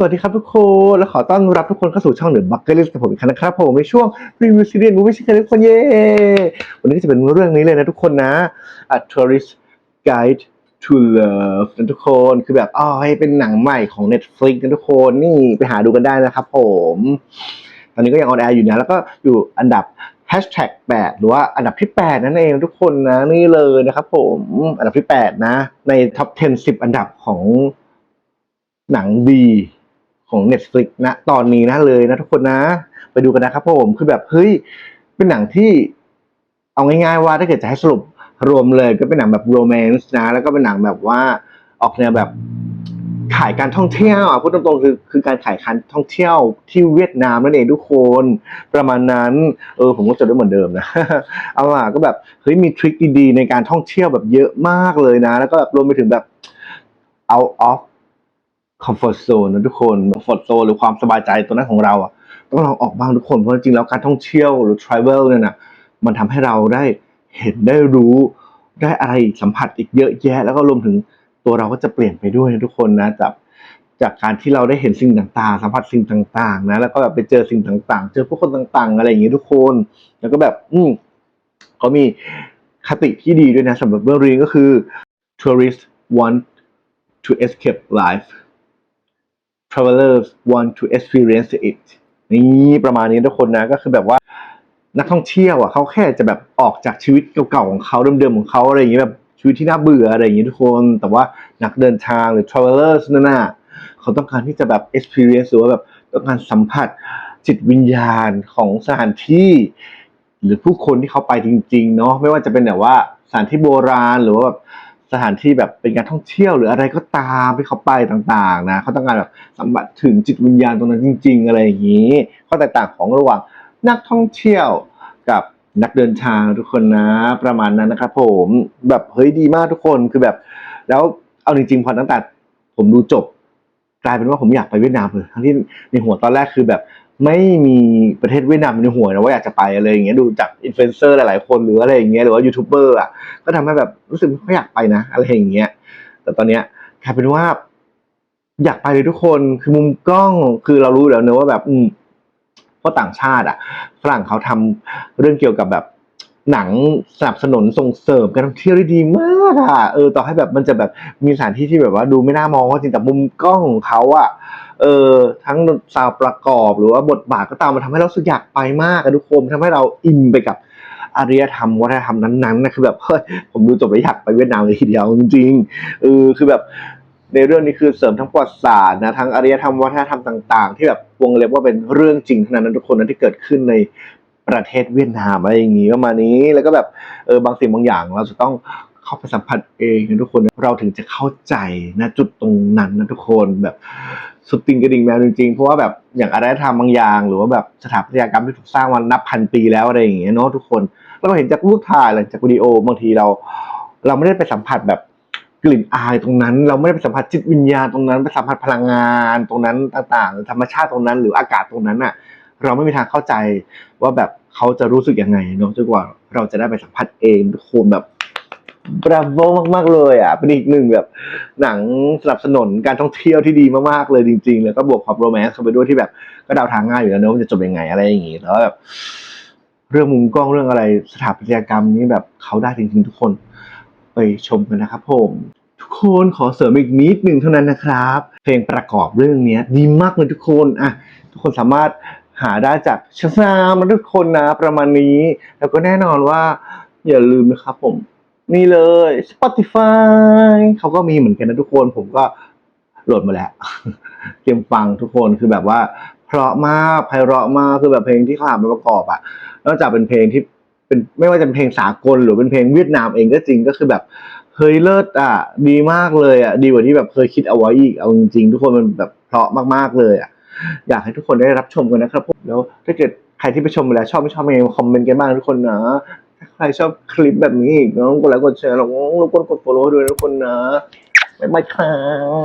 สวัสดีครับทุกคน และขอต้อนรับทุกคนเข้าสู่ช่องหนึ่งบักเกอร์ลิสกับผมอีกครั้งนะครับผมในช่วงรีวิวซีรีส์มูฟี่ชิคเก้นทุกคนเย้วันนี้ก็จะเป็นเรื่องนี้เลยนะทุกคนนะ A Tourist Guide to Love นะทุกคนคือแบบอ๋อให้เป็นหนังใหม่ของ Netflix นะทุกคนนี่ไปหาดูกันได้นะครับผม ตอนนี้ก็ยังออนแอร์อยู่นะ แล้วก็อยู่อันดับ Hashtag 8หรือว่าอันดับที่ 8 นั่นเองทุกคนนะนี่เลยนะครับผมอันดับที่ 8 นะ ในท็อป 10 10 อันดับของหนังดี ของ Netflix นะตอนนี้นะเลยนะทุกคนนะ ไปดูกันนะครับผมคือแบบเฮ้ยเป็นหนังที่เอาง่ายๆว่าถ้าเกิดจะให้สรุปรวมเลยก็เป็นหนังแบบโรแมนต์นะ แล้วก็เป็นหนังแบบว่าออกแนวแบบขายการท่องเที่ยวอะพูดตรงๆคือคือการขายการท่องเที่ยวที่เวียดนามนั่นเองทุกคนประมาณนั้น เออผมก็จดได้เหมือนเดิมนะเอาล่ะก็แบบเฮ้ยมีทริคดีๆในการท่องเที่ยวแบบเยอะมากเลยนะ แล้วก็แบบรวมไปถึงแบบเอาออฟ out of comfort zone นะทุกคน comfort zone หรือความสบายใจตัวนั้นของเราอะต้องลองออกบ้างทุกคนเพราะจริงๆแล้วการท่องเที่ยวหรือ travel เนี่ยนะมันทำให้เราได้เห็นได้รู้ได้อะไรสัมผัสอีกเยอะแยะ แล้วก็รวมถึงตัวเราก็จะเปลี่ยนไปด้วยนะทุกคนนะจากจากการที่เราได้เห็นสิ่งต่างๆ สัมผัสสิ่งต่างๆนะแล้วก็แบบไปเจอสิ่งต่างๆ เจอผู้คนต่างๆ อะไรอย่างงี้ทุกคน แล้วก็แบบ อืมเขามีคติที่ดีด้วยนะสำหรับเรื่องนี้ก็คือ tourists want to escape life travelers want to experience it นี่ประมาณนี้ทุกคนนะก็คือแบบว่านักท่องเที่ยวอะเขาแค่จะแบบออกจากชีวิตเก่าๆของเขาเดิมๆของเขาอะไรอย่างเงี้ยแบบชีวิตที่น่าเบื่ออะไรอย่างเงี้ยทุกคน แต่ว่านักเดินทางหรือ travelers นั่นน่ะเขาต้องการที่จะแบบ experience หรือว่าแบบต้องการสัมผัสจิตวิญญาณของสถานที่ หรือผู้คนที่เขาไปจริง ๆ เนาะไม่ว่าจะเป็นแบบว่าสถานที่โบราณหรือว่าแบบ สถานที่แบบเป็นการท่องเที่ยวหรืออะไรก็ตามที่เขาไปต่างๆนะเขาต้องการแบบสัมผัสถึงจิตวิญญาณตรงนั้นจริง ๆ อะไรอย่างนี้ข้อแตกต่างของระหว่างนักท่องเที่ยวกับนักเดินทางทุกคนนะ ประมาณนั้นนะครับผมแบบเฮ้ยดีมากทุกคนคือแบบ แล้วเอาจริงๆพอตั้งแต่ผมดูจบ กลายเป็นว่าผมอยากไปเวียดนามเลยทั้งที่ในหัวตอนแรกคือแบบไม่มีประเทศเวียดนามในหัวนะว่าอยากจะไปอะไรอย่างเงี้ยดูจากอินฟลูเอนเซอร์หลายๆคนหรืออะไรอย่างเงี้ยหรือว่ายูทูบเบอร์อะก็ทำให้แบบรู้สึกไม่อยากไปนะ อะไรอย่างเงี้ยแต่ตอนเนี้ยกลายเป็นว่า อยากไปเลยทุกคนคือมุมกล้องคือเรารู้แล้วเนอะว่าแบบ อืมเพราะต่างชาติอะฝรั่งเขาทำเรื่องเกี่ยวกับแบบ หนังสนับสนุนส่งเสริมการท่องเที่ยวได้ดีมากอะเออต่อให้แบบมันจะแบบมีสถานที่ที่แบบว่าดูไม่น่ามองก็จริงแต่มุมกล้องของเขาอะเออทั้งซาวประกอบหรือว่าบทบาทก็ตามมันทำให้เราสึกอยากไปมากอะทุกคนทำให้เราอินไปกับอารยธรรมวัฒนธรรมนั้นๆนะคือแบบเฮ้ยผมดูจบแล้วอยากไปเวียดนามเลยทีเดียวจริงๆเออคือแบบในเรื่องนี้คือเสริมทั้งประวัติศาสตร์นะทั้งอารยธรรมวัฒนธรรมต่าง ๆ ที่แบบวงเล็บว่าเป็นเรื่องจริงทั้งนั้นทุกคนนะที่เกิดขึ้นใน ประเทศเวียดนามอะไรอย่างงี้ประมาณนี้ แล้วก็แบบเออบางสิ่งบางอย่างเราจะต้องเข้าไปสัมผัสเองนะทุกคนเราถึงจะเข้าใจนะจุดตรงนั้นนะทุกคนแบบสุดติงกระดิ่งแมวจริงๆ เพราะว่าแบบอย่างอารยธรรมบางอย่าง หรือว่าแบบสถาปัตยกรรมที่ถูกสร้างมานับพันปีแล้วอะไรอย่างเงี้ยเนาะทุกคนเราเห็นจากรูปถ่ายหรือจากวิดีโอบางทีเรา เราไม่ได้ไปสัมผัสแบบกลิ่นอายตรงนั้น เราไม่ได้ไปสัมผัสจิตวิญญาณตรงนั้นไปสัมผัสพลังงานตรงนั้นต่างๆ ธรรมชาติตรงนั้น หรืออากาศตรงนั้นอะเราไม่มีทางเข้าใจว่าแบบ เขาจะรู้สึกยังไงเนาะจนกว่าเราจะได้ไปสัมผัสเองทุกคนแบบบราโวมาก ๆ เลยอะ เป็นอีกหนึ่งแบบ หนังสนับสนุนการท่องเที่ยวที่ดีมาก ๆ เลยจริง ๆ แล้วก็บวกความโรแมนต์เข้าไปด้วยที่แบบ ก็เดาทางง่ายอยู่แล้วเนอะว่าจะจบยังไงอะไรอย่างงี้แต่ว่าแบบเรื่องมุมกล้องเรื่องอะไรสถาปัตยกรรมนี่แบบเขาได้จริง ๆ ทุกคน ไปชมกันนะครับผมทุกคนขอเสริมอีกนิดหนึ่งเท่านั้นนะครับ เพลงประกอบเรื่องนี้ดีมากเลยทุกคนอะทุกคนสามารถ หาได้จากชาซามนทุกคนนะประมาณนี้ แล้วก็แน่นอนว่าอย่าลืมนะครับผม นี่เลย Spotify เขาก็มีเหมือนกันนะทุกคนผมก็โหลดมาแล้ว เตรียมฟังทุกคนคือแบบว่า เพราะมากไพเราะมากคือแบบเพลงที่เขาหามาประกอบอะนอกจากเป็นเพลงที่เป็นไม่ว่าจะเป็นเพลงสากลหรือเป็นเพลงเวียดนามเองก็จริงก็คือแบบเฮ้ยเลิศอะ ดีมากเลยอะ ดีกว่าที่แบบเคยคิดเอาไว้อีกเอาจริงๆ ทุกคนมันแบบเพราะมากๆเลยอะ อยากให้ทุกคนได้รับชมกันนะครับแล้วถ้าเกิดใครที่ไปชมไปแล้วชอบไม่ชอบยังไงคอมเมนต์กันบ้างทุกคนนะถ้าใครชอบคลิปแบบนี้อีกน้องกดไลค์กดแชร์แล้วก็รบกวนกด follow ด้วยทุกคนนะบ๊ายบายครับ